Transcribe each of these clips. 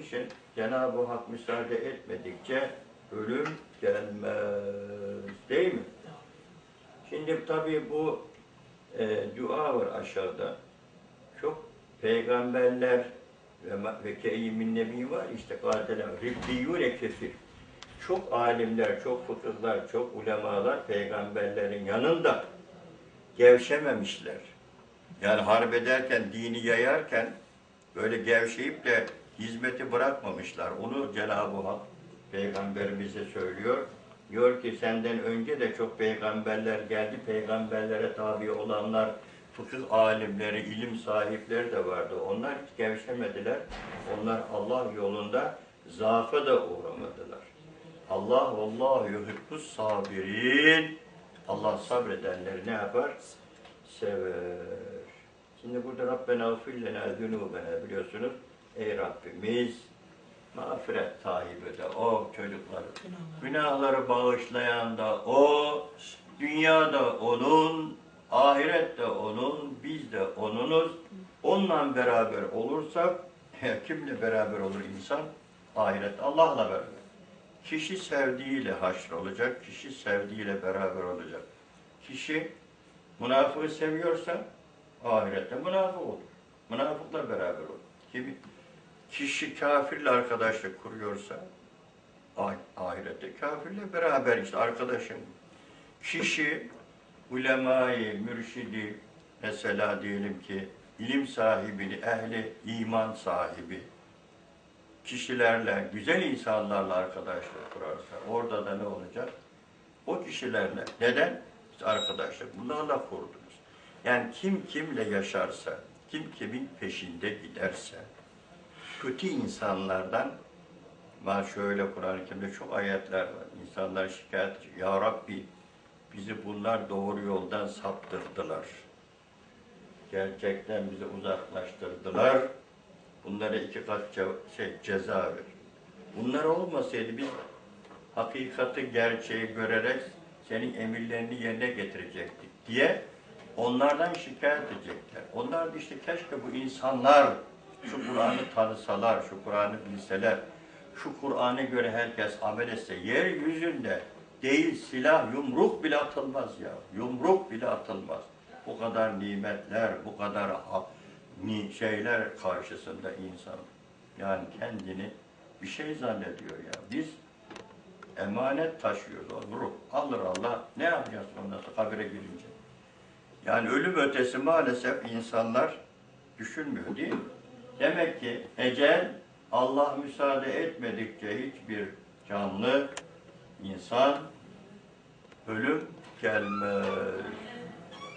İçin Cenab-ı Hak müsaade etmedikçe ölüm gelmez. Değil mi? Şimdi tabii bu e, dua var aşağıda. Çok peygamberler ve, ve keyyimin nebi var işte katile ribbiyyûne kesir. Çok alimler, çok fıkıhlar, çok ulemalar peygamberlerin yanında gevşememişler. Yani harp ederken, dini yayarken böyle gevşeyip de hizmeti bırakmamışlar. Onu Cenab-ı Hak peygamberimize söylüyor. Diyor ki senden önce de çok peygamberler geldi. Peygamberlere tabi olanlar, fıkıh alimleri, ilim sahipleri de vardı. Onlar hiç gevşemediler. Onlar Allah yolunda zaafa da uğramadılar. Allah Allah yuhibbus sabirin. Allah sabredenleri ne yapar? Sever. Şimdi burada Rabbena ufir lena zunubena biliyorsunuz. Ey Rabbimiz mağfiret sahibi de o çocukları. Günahları bağışlayan da o, dünyada onun, ahirette onun, biz de onunuz. Onunla beraber olursak, kimle beraber olur insan? Ahiret Allah'la beraber. Kişi sevdiğiyle haşr olacak, kişi sevdiğiyle beraber olacak. Kişi münafığı seviyorsa ahirette münafık olur. Münafıkla beraber olur. Kimi kişi kafirle arkadaşlık kuruyorsa ah- ahirette kafirle beraber işte arkadaşım. Kişi ulemayı, mürşidi mesela diyelim ki ilim sahibini, ehli iman sahibi kişilerle, güzel insanlarla arkadaşlık kurarsa orada da ne olacak? O kişilerle. Neden? İşte arkadaşlık. Bunlarla kurdunuz. Yani kim kimle yaşarsa, kim kimin peşinde giderse, kötü insanlardan var şöyle Kur'an-ı Kerim'de çok ayetler var. İnsanlar şikayet. Ya Rabbi bizi bunlar doğru yoldan saptırdılar. Gerçekten bizi uzaklaştırdılar. Bunlara iki kat ce- şey, ceza ver. Bunlar olmasaydı biz hakikati, gerçeği görerek senin emirlerini yerine getirecektik diye onlardan şikayet edecekler. Onlar da işte keşke bu insanlar şu Kur'an'ı tanısalar, şu Kur'an'ı bilseler, şu Kur'an'a göre herkes amel etse, yeryüzünde değil silah, yumruk bile atılmaz ya. Yumruk bile atılmaz. Bu kadar nimetler, bu kadar şeyler karşısında insan yani kendini bir şey zannediyor ya. Biz emanet taşıyoruz. O ruh alır Allah. Ne yapacağız ondan sonra kabire girince? Yani ölüm ötesi maalesef insanlar düşünmüyor değil mi? Demek ki ecel Allah müsaade etmedikçe hiçbir canlı insan ölüm gelmez.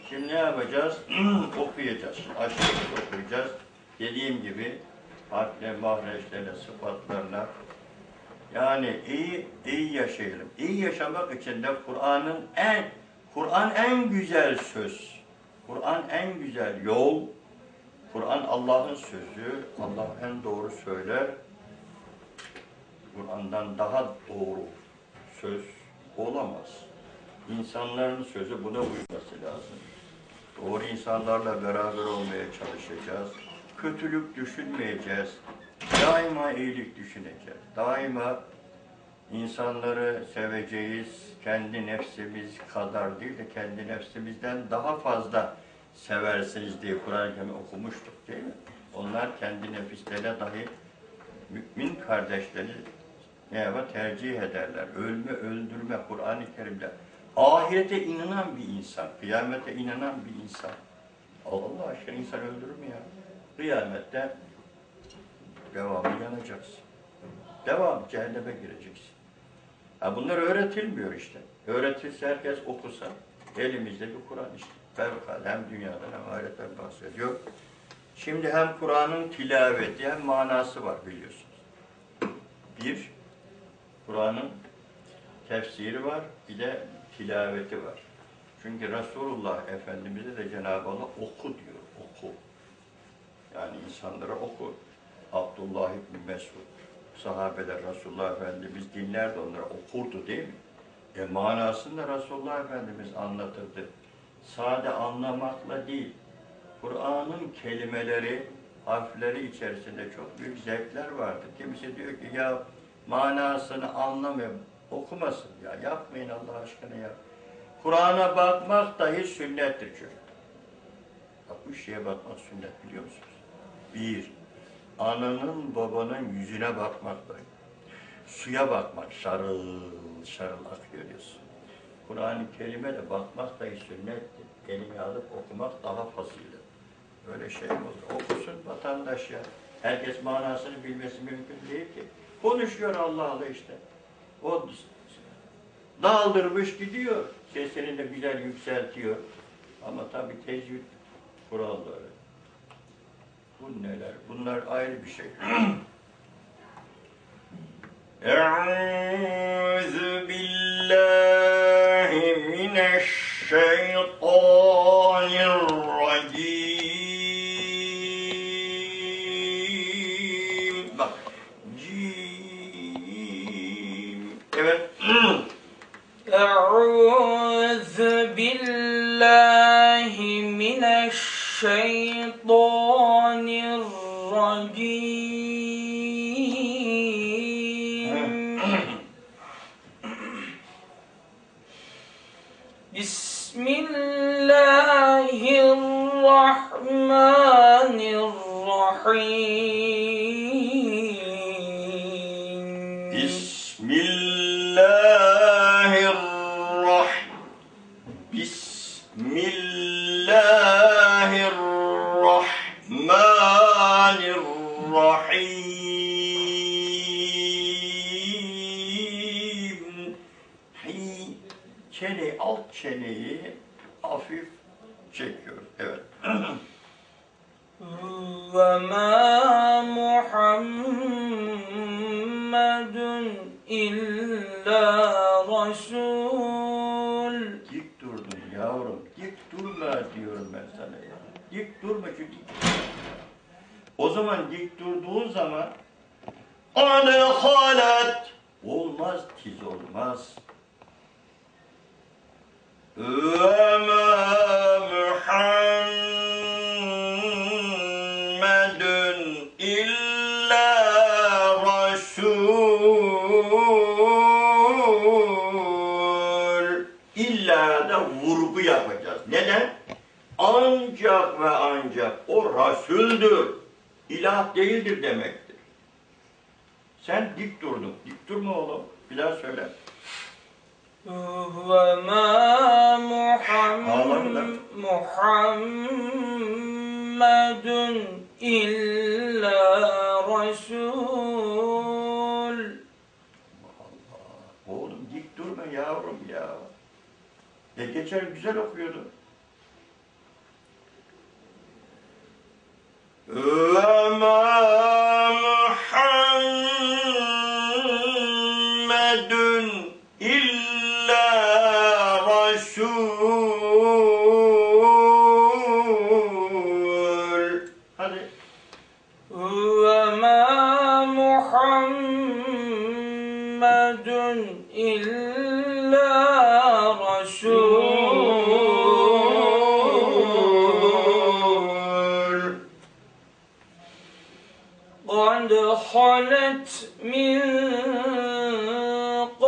Şimdi ne yapacağız? okuyacağız. Aşağıda okuyacağız. Dediğim gibi harfle, mahreçlerle, sıfatlarla yani iyi iyi yaşayalım. İyi yaşamak için de Kur'an'ın en Kur'an en güzel söz. Kur'an en güzel yol. Kur'an Allah'ın sözü. Allah en doğru söyler. Kur'an'dan daha doğru söz olamaz. İnsanların sözü buna uyması lazım. Doğru insanlarla beraber olmaya çalışacağız. Kötülük düşünmeyeceğiz. Daima iyilik düşüneceğiz. Daima insanları seveceğiz. Kendi nefsimiz kadar değil de kendi nefsimizden daha fazla seversiniz diye Kur'an-ı Kerim okumuştuk değil mi? Onlar kendi nefislerine dahi mümin kardeşleri ne yapar? Tercih ederler. Ölme, öldürme Kur'an-ı Kerim'de. Ahirete inanan bir insan, kıyamete inanan bir insan. Allah aşkına insan öldürür mü ya? Kıyamette devamlı yanacaksın. Devam, cehenneme gireceksin. Ha bunlar öğretilmiyor işte. Öğretilse herkes okusa, elimizde bir Kur'an işte. Fevkalade hem dünyadan hem ahiretten bahsediyor. Şimdi hem Kur'an'ın tilaveti hem manası var biliyorsunuz. Bir, Kur'an'ın tefsiri var, bir de tilaveti var. Çünkü Resulullah Efendimiz'e de Cenab-ı Allah oku diyor, oku. Yani insanlara oku. Abdullah İbni Mesud, sahabeler Resulullah Efendimiz dinlerdi onlara, okurdu değil mi? E manasını da Resulullah Efendimiz anlatırdı. Sade anlamakla değil, Kur'an'ın kelimeleri harfleri içerisinde çok büyük zevkler vardır. Kimisi diyor ki ya manasını anlamıyor. Okumasın ya. Yapmayın Allah aşkına ya. Kur'an'a bakmak dahi sünnettir çocuk. Bak bu şeye bakmak sünnet biliyor musunuz? Bir, ananın babanın yüzüne bakmak dahi. Suya bakmak, şarıl şarıl akıyor diyorsun. Kur'an-ı Kerim'e de bakmak dahi sünnettir. Elini alıp okumak daha fazilet. Öyle şey mi olur? Okusun vatandaş ya. Herkes manasını bilmesi mümkün değil ki. Konuşuyor Allah Allah işte. O daldırmış gidiyor. Sesini de güzel yükseltiyor. Ama tabii tecvid kuralları. Bu neler? Bunlar ayrı bir şey. أعوذ بالله من الشيطان الرجيم الرحيم illa Resul. Dik durdum yavrum. Dik durma diyorum ben sana ya. Dik durma çünkü. O zaman dik durduğun zaman anel halet olmaz tiz olmaz. Ve Muhammed yapacağız. Neden? Ancak ve ancak o Rasüldür. İlah değildir demektir. Sen dik durdun. Dik durma oğlum. Bir daha söyle. Ve ma Muhammed Muhammedun illa Resul. Allah. Oğlum dik durma yavrum ya. E geçen güzel okuyordu. Ve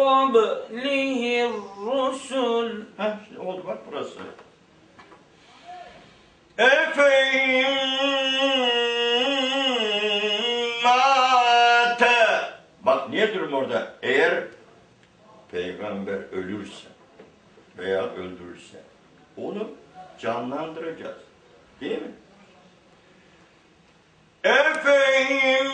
قبله الرسل Heh, işte oldu bak burası. Efendim mate. Bak niye durum orada? Eğer peygamber ölürse veya öldürürse onu canlandıracağız. Değil mi? Efendim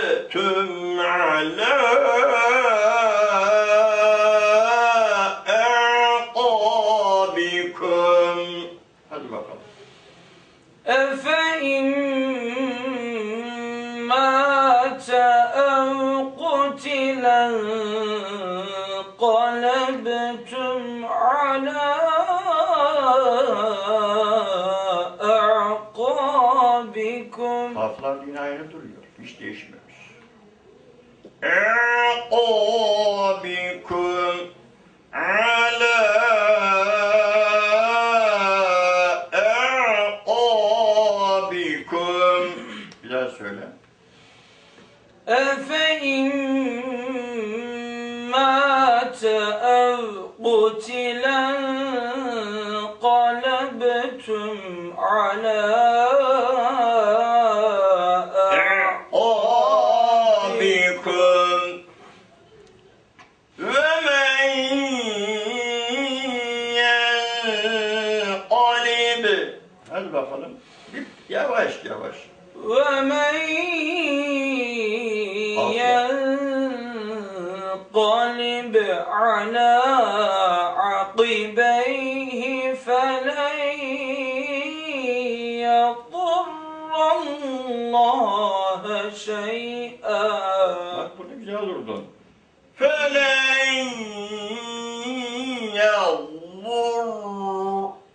qalebtüm ala أعقابكم Hadi bakalım. Bir Yavaş yavaş. ومن ينقلب على عقبيه فلن يضر الله شيئا Bak burada güzel durdun. Felen yaldur.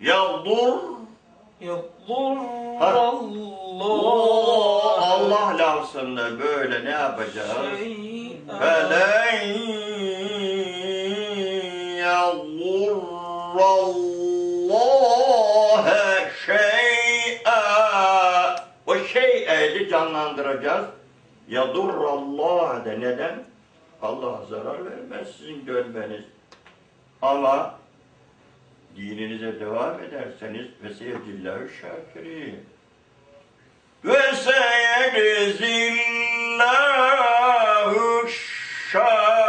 Yaldur. يضر Allah Allah lafzını böyle ne yapacağız? Şey, Felen yallurallâhe şey'e O şey'e'yi canlandıracağız. Yadurrallâhe de neden? Allah zarar vermez sizin dönmeniz. Ama dininize devam ederseniz ve sevdillahü şakirin. Ve seyedzillahu şakirin.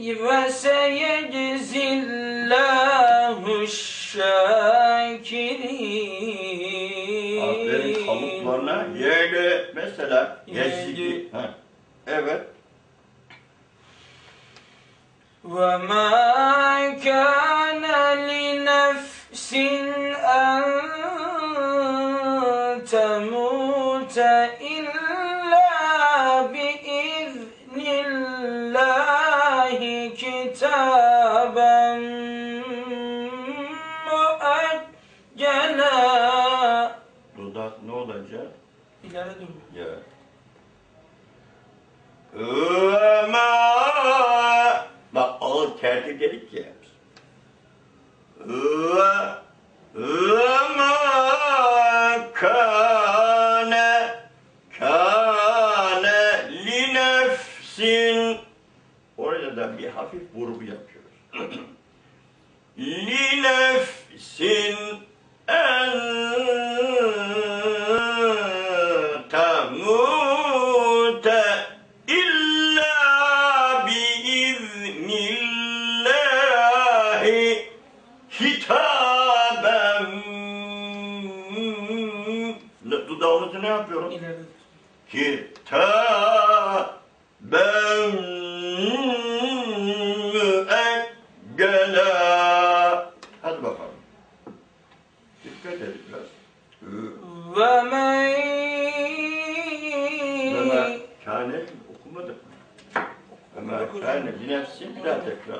ve seyedzillahü şakirin. Aferin kavuklarına yeğle mesela geçti. Evet. Ve ma kana nefsin You gotta do. Yeah.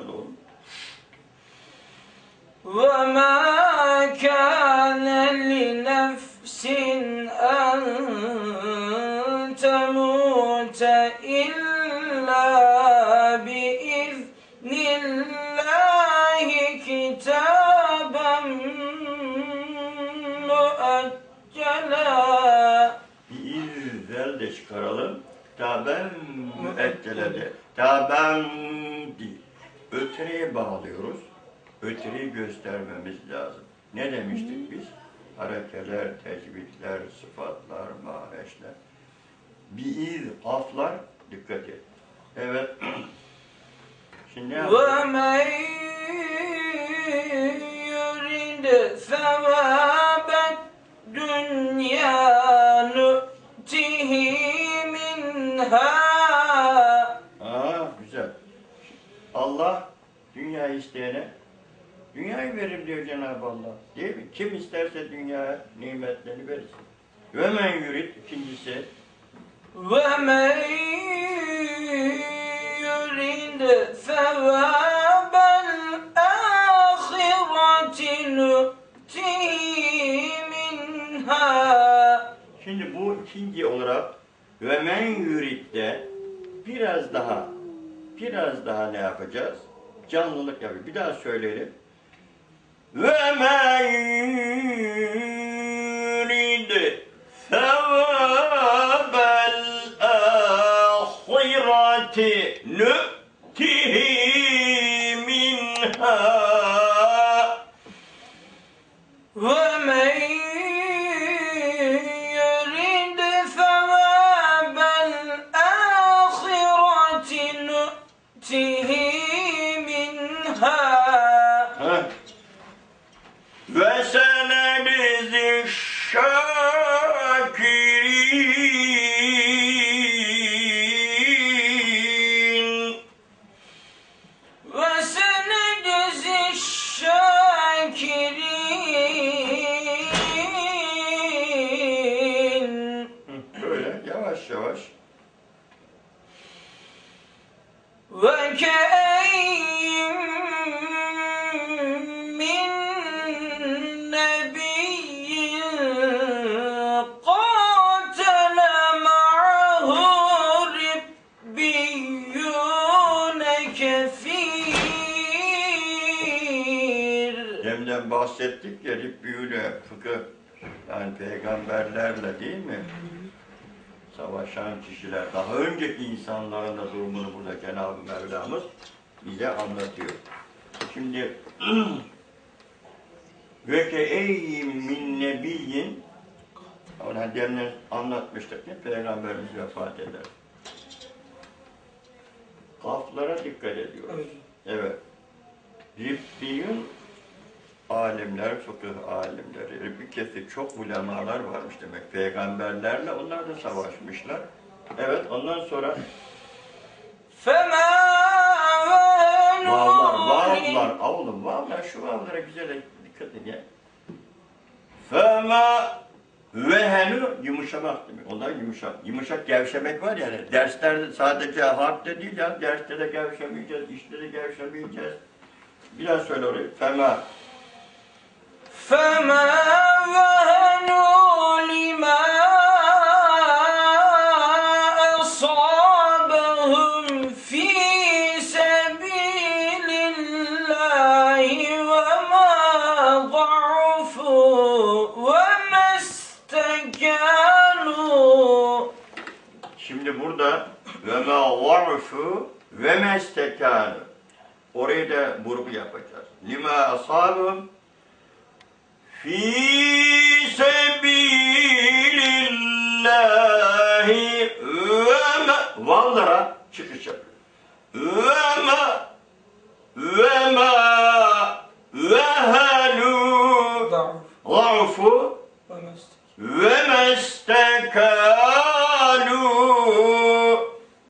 daha tekrarla oğlum. وما كان لنفس أن تموت إلا بإذن الله كتابا مؤجلا Bir izzel de çıkaralım. Taben müekkelede. Taben değil. ötüreye bağlıyoruz. Ötüreyi göstermemiz lazım. Ne demiştik biz? Harekeler, tecvidler, sıfatlar, mareçler. Bi'il, aflar, dikkat et. Evet. Şimdi ne yurid sevabet dünya nü'tihi minha Allah dünyayı isteyene dünyayı verir diyor Cenab-ı Allah. Değil mi? Kim isterse dünyaya nimetlerini verir. Ve men yurid ikincisi ve men yurid sevabel ahiretin minha Şimdi bu ikinci olarak ve men yurid de biraz daha biraz daha ne yapacağız? Canlılık yapıyor. Bir daha söyleyelim. Ve men yurid sevabel ahireti nü'tihi minha yavaş. Ve bahsettik ya Ribbiyüle fıkıh yani peygamberlerle değil mi? Savaşan kişiler, daha önceki insanların da durumunu burada Cenab-ı Mevlamız bize anlatıyor. Şimdi ve ke eyyim min nebiyyin ona demin anlatmıştık ya Peygamberimiz vefat eder. Kaflara dikkat ediyoruz. Evet. Ribbiyun alimler, fıkıh alimleri, bir ülkesi çok ulemalar varmış demek. Peygamberlerle onlar da savaşmışlar. Evet ondan sonra Vavlar, vavlar, oğlum vavlar şu vavlara güzel dikkat edin ya. Fema vehenu yumuşamak demek. Onlar yumuşak. Yumuşak gevşemek var yani. Derslerde sadece harpte değil ya. Derste de gevşemeyeceğiz, işte de gevşemeyeceğiz. Biraz söyle orayı. Fema Şimdi burada ve ma varfu ve mestekânü. Orayı da vurgu yapacağız. Lima asabım fi sebilillahi ve me Vanlara çıkış yapıyor. Ve me ve me ve helu zaufu ve